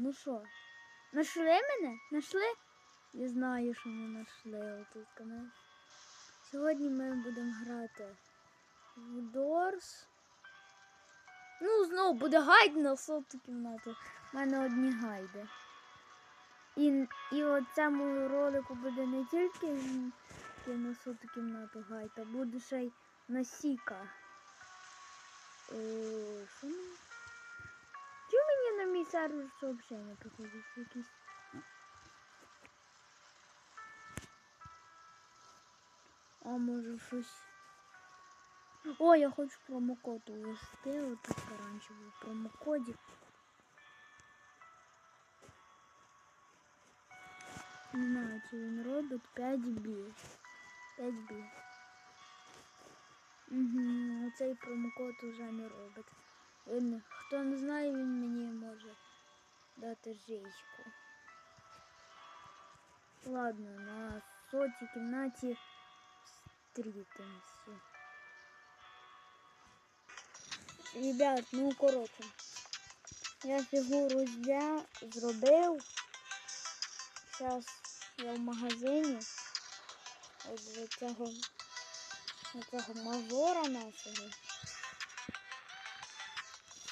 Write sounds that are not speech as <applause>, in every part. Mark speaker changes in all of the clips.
Speaker 1: Ну що? Нашли мене? Нашли? Я знаю, що ми знайшли отут канал. Сьогодні ми будемо грати в Дорс. Ну, знову буде гайд на соту кімнату. У мене одні гайди. І, і от цьому ролику буде не тільки на соту кімнату гайд, а буде ще й на Сіка. Е, Що мені? На мій сервер сообщення приходять якісь? А може щось. О, я хочу промокод увести. От тут був промокодик. Не знаю, чи він робить 5 бі. 5 бі. Угу, оцей промокод уже не робить. Він, хто не знає, він мені може дати жичку. Ладно, на сотій кімнаті стрітимся. Ребят, ну коротше. Я фігуру зля зробив. Зараз я в магазині. От до цього, до цього мажора нашого.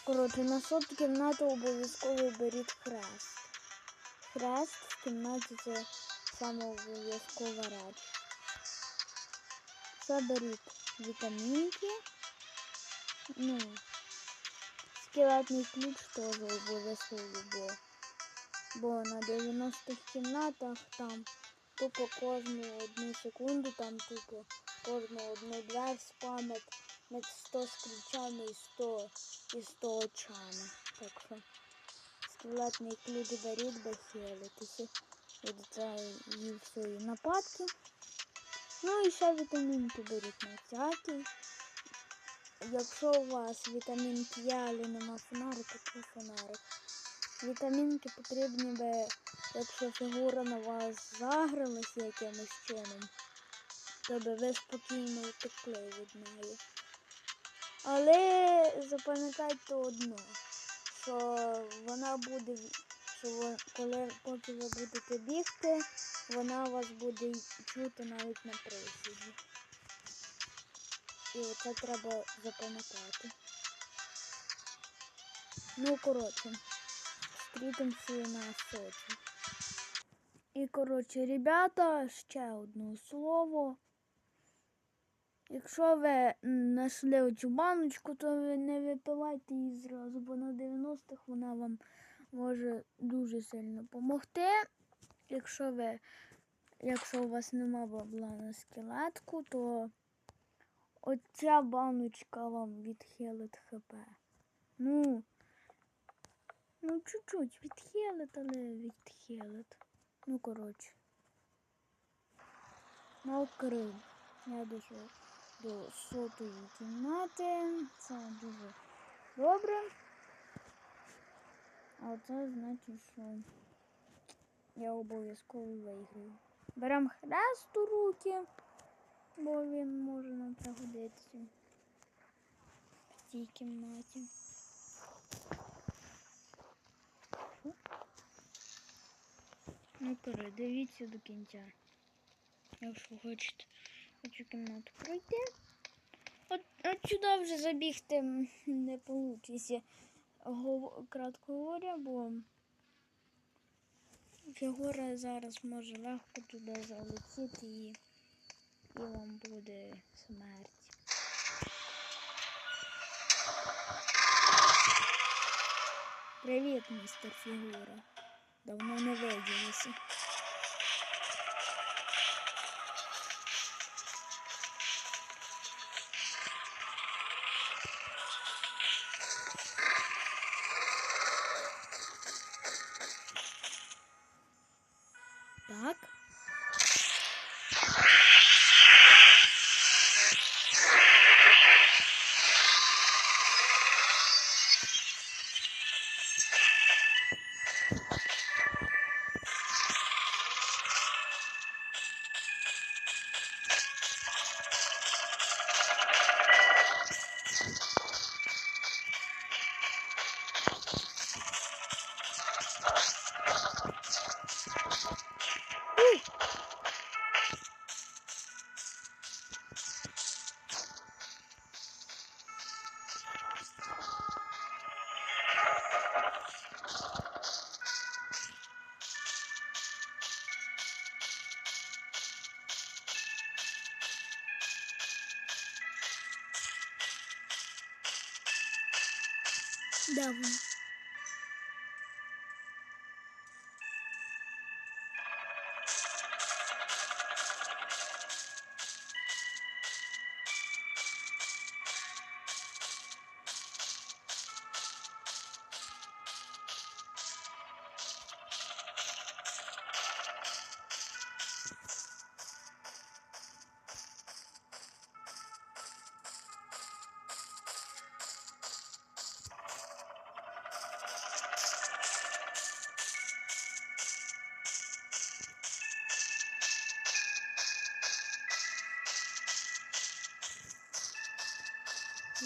Speaker 1: Коротше, на соту кімнату обов'язково беріть хрест. Хрест в кімнаті це саме обов'язкова реч. Це беріть вітамінки. Ну, скелетний ключ теж обов'язково, бо, бо на 90-х кімнатах там тупо кожну одну секунду, там тупо кожну одну двері спамять на 100 з ключами і 100 і 100 очами. Так що скелетний ключ беріть, бо хилитися від цієї всієї нападки. Ну і ще вітамінки беріть на всякий. Якщо у вас вітамінки є, але нема фонарика, то фонарик. Вітамінки потрібні, би, якщо фігура на вас загралась якимось чином, то би ви спокійно утекли від неї. Але запам'ятайте одно, що вона буде, що коли поки ви будете бігти, вона вас буде чути навіть на присіді. І оце треба запам'ятати. Ну, коротше, стрітимося на соті. І, коротше, ребята, ще одне слово. Якщо ви знайшли оцю баночку, то ви не випивайте її зразу, бо на 90-х вона вам може дуже сильно допомогти. Якщо ви, якщо у вас нема бабла на скелетку, то оця баночка вам відхилить хп. Ну, ну чуть-чуть відхилить, але відхилить. Ну, коротше. Накрив. Я дійшов до сотої кімнати. Це дуже добре. А це значить, що я обов'язково виграю. Беремо хрест у руки, бо він може нам пригодитися в цій кімнаті. Ну, передивіться до кінця. Якщо хочете цю кімнату пройти. От, от сюди вже забігти не вийде, кратко говоря, бо фігура зараз може легко туди залетіти і, і вам буде смерть. Привіт, містер фігура. Давно не виділися. Де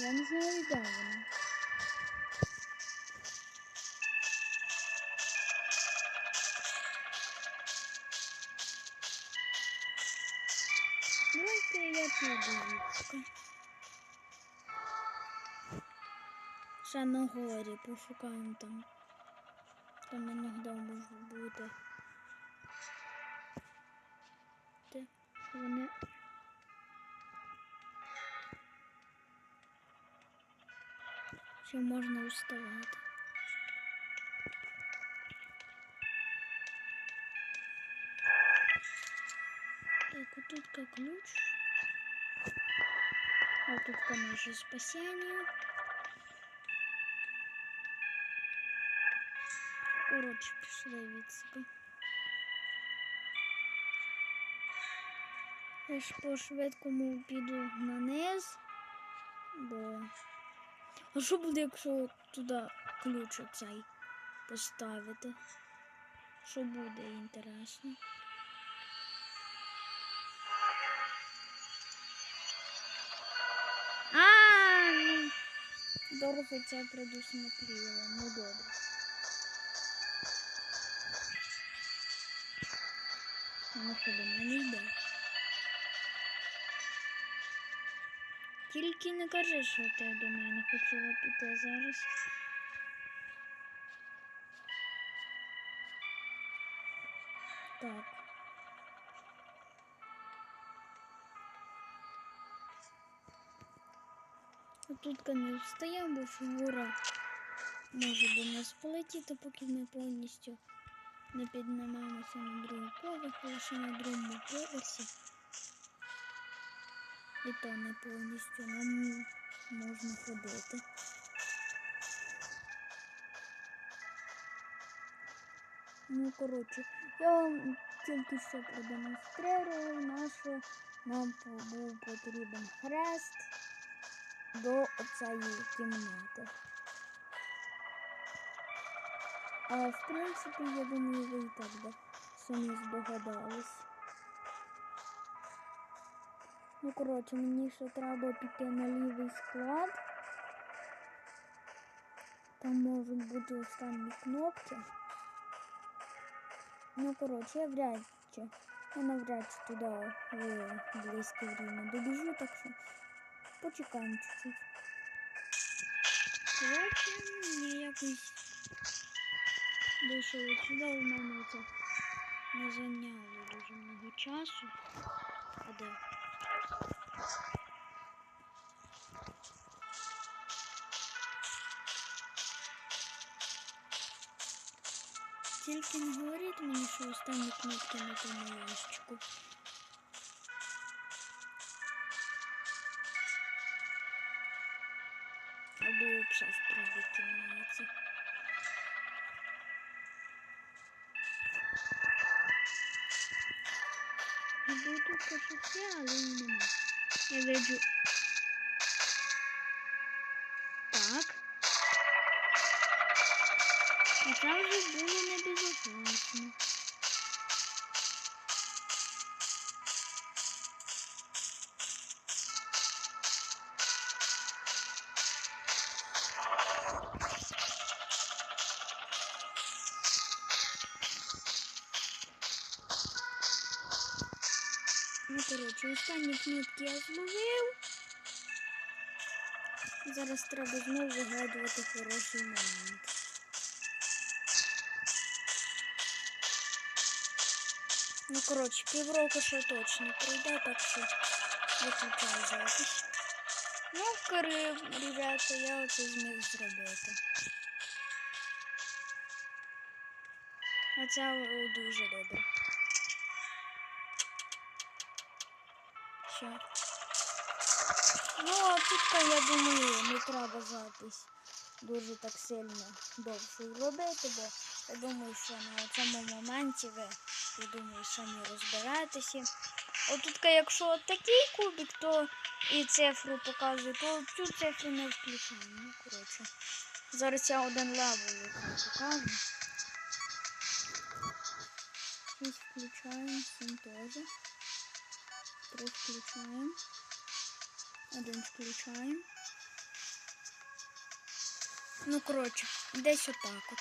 Speaker 1: Я не знаю, де вона. Давайте я піду Віцька. Ще на горі пошукаємо там. Там іноді може бути. Де вони Ще можна уставати. Так, вот тут как ключ. Вот тут наше спасение. Короче, пішли відсика. Я ж по швидкому піду на низ, бо а що буде, якщо туди ключ оцей поставити? Що буде інтересно? А, ну, дорого це предусмотріло. Ну добре. Ну що до мене йде. Тільки не кажи, що ти до мене хотіла піти зараз. Так. Тут не встаємо, бо фігура може до нас полетіти, поки ми повністю не піднімаємося на другий поверх, лише на другому поверсі. І то не повністю нам можна ходити. Ну, коротше, я вам тільки що продемонстрував, на що нам був потрібен хрест до оцієї кімнати. А в принципі, я думаю, ви і так би самі здогадались. Ну, коротше, мені ще треба піти на лівий склад. Там можуть бути останні кнопки. Ну, коротше, я вряд чи. Я навряд чи туди в близьке время добіжу, так що почекаємо чуть-чуть. Коротше, я якось дійшов сюди, у мене це не зайняло дуже много часу. А де? Тільки не говоріть мені, що останні кнопки на тому ящику. Або взагалі в правій кімнаті. Або тут щось є, але і нема. Я виджу. А вже було небезопасно. Ну, коротше, останні кнопки я зловив. Зараз треба знову вигадувати хороший момент. Ну, короче, півроку точно пройде, так що виключаю запись. Ну, коры, ребята, я вот оце зміг зробити. Оце дуже добрый. Все. Ну, а тут, я думаю, не треба запись дуже так сильно довше робити, бо... я думаю, що на цьому моменті ви, я думаю, самі розберетеся. Отут, якщо такий кубик, то і цифру показує, то цю цифру не включаємо. Ну, коротше. Зараз я один левел покажу. Шість включаємо, сім теж. Три включаємо. Один включаємо. Ну, коротше, десь отак от.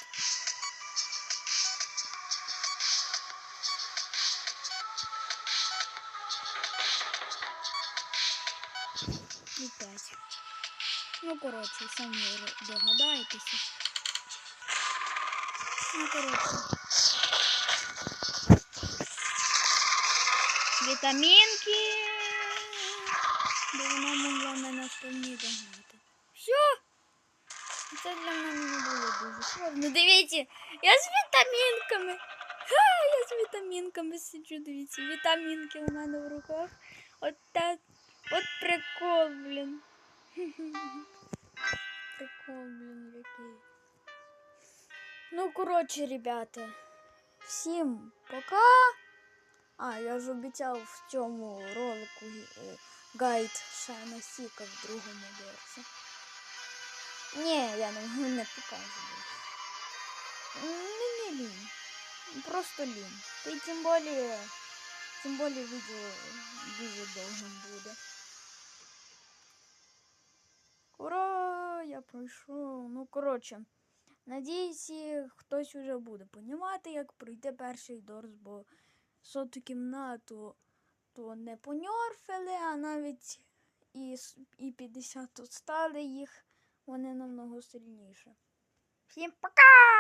Speaker 1: Ну, коротше, самі догадаєтеся. Ну, коротше. Вітамінки. Бо вона могла мене вповні догнати. Все. Це для мене не було дуже складно. Дивіться, я з вітамінками. Ха, я з вітамінками сиджу, дивіться. Вітамінки у мене в руках. От так. От прикол, блін. <laughs> Прикол, блін, який. Ну, коротше, ребята. Всім пока. А, я ж обіцяв в цьому ролику е, гайд ще на Сіка в другому версі. Ні, <laughs> я не, не показую. Мені лінь. Просто лінь. Та й тим більше, тим більше відео дуже довгим буде. Пройшов. Ну, коротше, надіюсь, хтось уже буде понімати, як пройти перший дорс, бо соту кімнату то не поньорфили, а навіть і, і 50 тут стали їх, вони намного сильніше. Всім пока!